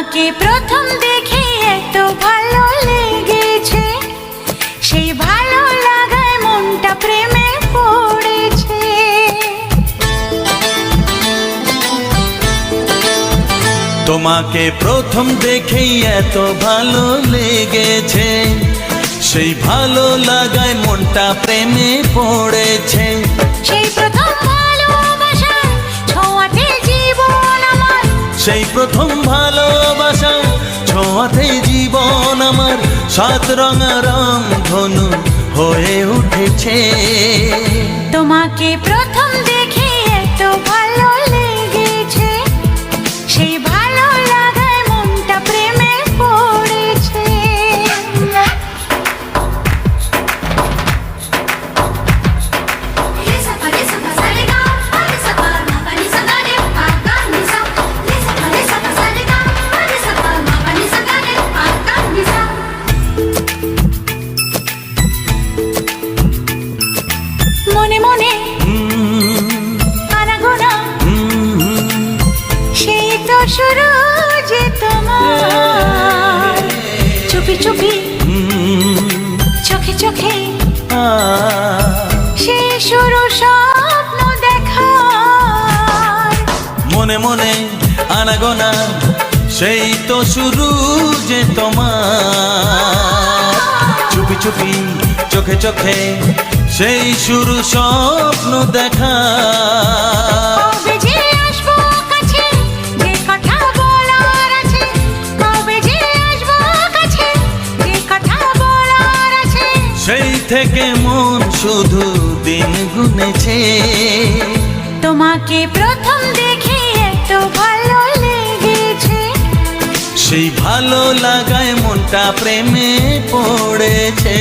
তোমাকে প্রথম দেখে এত ভালো লেগেছে। সেই ভালো লাগায় মনটা প্রেমে পড়েছে। তোমাকে প্রথম দেখেই এত ভালো লেগেছে। সেই ভালো লাগায় মনটা প্রেমে পড়েছে। সেই প্রথম ভালোবাসা ছোঁয়াতে জীবন আমার। সেই প্রথম ভালোবাসা ছোঁয়াতে জীবন আমার সাত রঙা রং ধনু হয়ে উঠেছে। তোমাকে প্রথম শুরু যে তোমার। চুপি চুপি, চোখে চোখে সেই শুরু স্বপ্ন দেখার। মনে মনে আনাগোনা, সেই তো শুরু যে তোমার। চুপি চুপি, চোখে চোখে সেই শুরু স্বপ্ন দেখা থেকে মন শুধু দিন গুনেছে। তোমাকে প্রথম দেখে এত ভালো লেগেছে। সেই ভালো লাগায় মনটা প্রেমে পড়েছে।